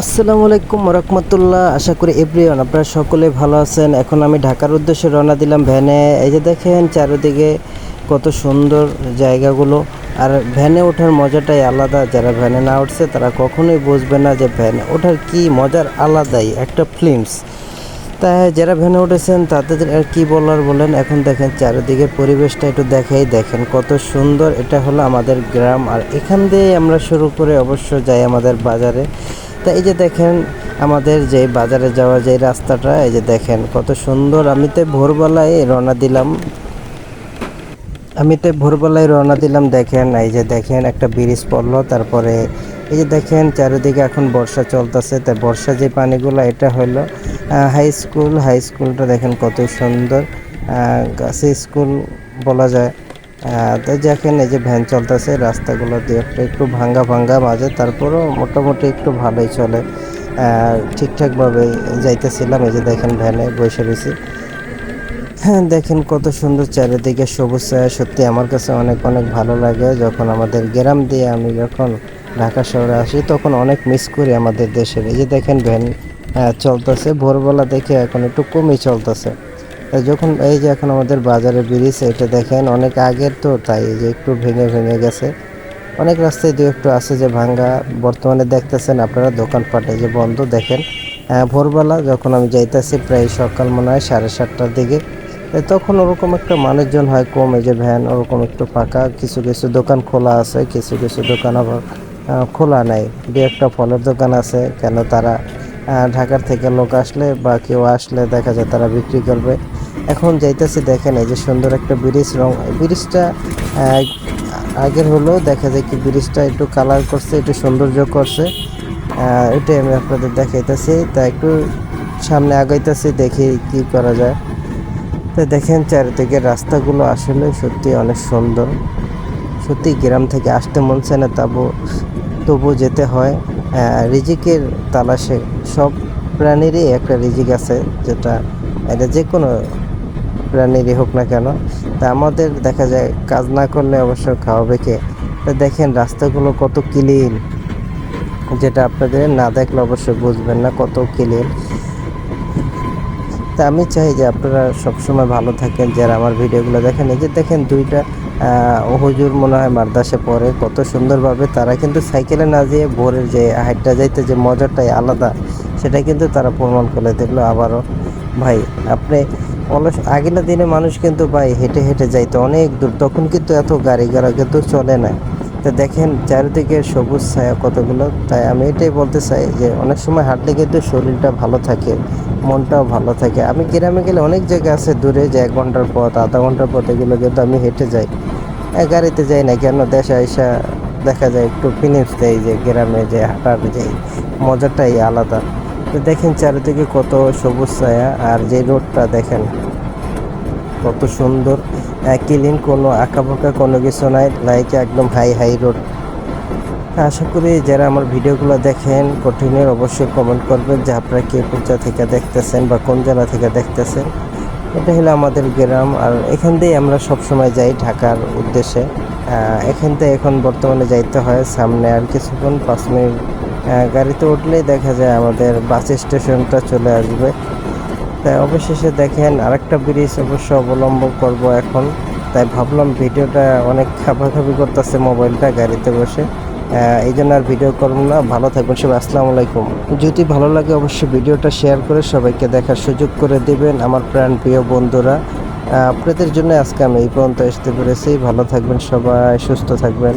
আসসালামু আলাইকুম রহমতুল্লাহ আশা করি এভরিওয়ান আপনারা সকলে ভালো আছেন। এখন আমি ঢাকার উদ্দেশ্যে রওনা দিলাম ভ্যানে। এই যে দেখেন চারিদিকে কত সুন্দর জায়গাগুলো। আর ভ্যানে ওঠার মজাটাই আলাদা। যারা ভ্যানে না উঠছে, তারা কখনোই বুঝবে না যে ভ্যানে ওঠার কি মজার আলাদাই একটা ফিল্মস তাই যারা ভ্যানে উঠেছেন, তাদের আর কি বলার বলেন? এখন দেখেন চারিদিকের পরিবেশটা একটু দেখাই। দেখেন কত সুন্দর। এটা হলো আমাদের গ্রাম। আর এখান দিয়ে আমরা শুরু করে অবশ্য যাই আমাদের বাজারে। তা এই যে দেখেন, আমাদের যে বাজারে যাওয়ার যে রাস্তাটা, এই যে দেখেন কত সুন্দর। আমি তো ভোরবেলায় রওনা দিলাম। আমি তো ভোরবেলায় রওনা দিলাম, দেখেন, এই যে দেখেন একটা ব্রিজ পড়ল, তারপরে এই যে দেখেন চারিদিকে এখন বর্ষা চলতেছে। তাই বর্ষা যে পানিগুলো, এটা হলো হাই স্কুল হাই স্কুলটা দেখেন কত সুন্দর। গাছে স্কুল বলা যায়। তো দেখেন এই যে ভ্যান চলতেছে, রাস্তাগুলো দিয়ে একটা একটু ভাঙ্গা ভাঙ্গা মাঝে, তারপরও মোটামুটি একটু ভালোই চলে। ঠিকঠাকভাবে যাইতেছিলাম, এই যে দেখেন ভ্যানে বসে রয়েছি। হ্যাঁ দেখেন কত সুন্দর চারিদিকে সবুজ ছায়া, সত্যি আমার কাছে অনেক অনেক ভালো লাগে। যখন আমাদের গ্রাম দিয়ে আমি যখন ঢাকা শহরে আসি, তখন অনেক মিস করি আমাদের দেশের। এই যে দেখেন ভ্যান চলতেছে, ভোরবেলা দেখে এখন একটু কমই চলতেছে। যখন এই যে এখন আমাদের বাজারে ব্রিজ, এটা দেখেন অনেক আগের তো, তাই যে একটু ভেঙে ভেঙে গেছে। অনেক রাস্তায় দু একটু আছে যে ভাঙ্গা, বর্তমানে দেখতেছেন আপনারা দোকানপাটে যে বন্ধ, দেখেন। ভোরবেলা যখন আমি যাইতেছি প্রায় সকাল মনে হয় সাড়ে সাতটার দিকে তখন ওরকম একটা মানুষজন হয় কম, এই যে ভ্যান ওরকম একটু ফাঁকা, কিছু কিছু দোকান খোলা আছে, কিছু কিছু দোকান আবার খোলা নাই। দু একটা ফলের দোকান আছে, কেন তারা ঢাকার থেকে লোক আসলে বা কেউ আসলে দেখা যায় তারা বিক্রি করবে। এখন যাইতেছি দেখেন, এই যে সুন্দর একটা ব্রিজ রং ব্রিজটা আগের হলেও দেখা যায় কি ব্রিজটা একটু কালার করছে, একটু সৌন্দর্য করছে। এটাই আমি আপনাদের দেখাইতেছি। তা একটু সামনে আগাইতেছি, দেখি কি করা যায়। তো দেখেন চারিদিকে রাস্তাগুলো আসলে সত্যি অনেক সুন্দর। সত্যি গ্রাম থেকে আসতে মন চায় না, তবু তবু যেতে হয়। রিজিকের তালাশে সব প্রাণীরই একটা রিজিক আছে, যেটা এটা যে কোনো প্রাণীরই হোক না কেন, তা আমাদের দেখা যায় কাজ না করলে অবশ্য খাওয়াবে কে? তা দেখেন রাস্তাগুলো কত ক্লিন যেটা আপনাদের না দেখলে অবশ্যই বুঝবেন না কত ক্লিন তা আমি চাই যে আপনারা সবসময় ভালো থাকেন, যারা আমার ভিডিওগুলো দেখেন, এই যে দেখেন দুইটা হুজুর মনে হয় মাদ্রাসে পড়ে, কত সুন্দরভাবে তারা কিন্তু সাইকেলে না যেয়ে ভোরের যে হাইটটা যাইতে যে মজাটাই আলাদা, সেটা কিন্তু তারা প্রমাণ করে দেখল আবারও। ভাই, আপনি অলস আগের দিনে মানুষ কিন্তু ভাই হেঁটে হেঁটে যাইতো অনেক দূর, তখন কিন্তু এত গাড়ি ঘোড়া কিন্তু চলে না। তো দেখেন চারিদিকে সবুজ ছায়া কতগুলো, তাই আমি এটাই বলতে চাই যে অনেক সময় হাঁটলে কিন্তু শরীরটা ভালো থাকে, মনটাও ভালো থাকে। আমি গ্রামে গেলে অনেক জায়গা আছে দূরে যে এক ঘণ্টার পথ, আধা ঘণ্টার পথ এগুলো কিন্তু আমি হেঁটে যাই। গাড়িতে যাই না কেন, দেশে আইসা দেখা যায় একটু ফিলিংস দেয় যে গ্রামে যে হাঁটার যে মজাটাই আলাদা। তো দেখেন চারিদিকে কত সবুজ ছায়া আর যে রোডটা দেখেন, কত সুন্দর। ক্লিন কোনো আঁকাবাঁকা কোনো কিছু নাই লাইক একদম হাই হাই রোড আশা করি যারা আমার ভিডিওগুলো দেখেন কঠিনের, অবশ্যই কমেন্ট করবেন যে আপনারা কে কোথা থেকে দেখতেছেন বা কোন জেলা থেকে দেখতেছেন। এটা হলো আমাদের গ্রাম আর এখান দিয়ে আমরা সব সময় যাই ঢাকার উদ্দেশ্যে। এখান থেকে এখন বর্তমানে যাইতে হয় সামনে আর কিছুক্ষণ, পাঁচ মিনিট গাড়িতে উঠলেই দেখা যায় আমাদের বাস স্টেশনটা চলে আসবে। তাই অবশেষে দেখেন আরেকটা ব্রিজ অবশ্য অবলম্বন করব এখন। তাই ভাবলাম ভিডিওটা অনেক খাপাখাপি করতেছে মোবাইলটা গাড়িতে বসে। এই জন্য আর ভিডিও করব না। ভালো থাকবেন সবাই, আসসালামু আলাইকুম। যদি ভালো লাগে অবশ্যই ভিডিওটা শেয়ার করে সবাইকে দেখার সুযোগ করে দিবেন আমার প্রাণ প্রিয় বন্ধুরা। আপনাদের জন্য আজকে আমি এই পর্যন্ত আসতে পেরেছি। ভালো থাকবেন সবাই, সুস্থ থাকবেন।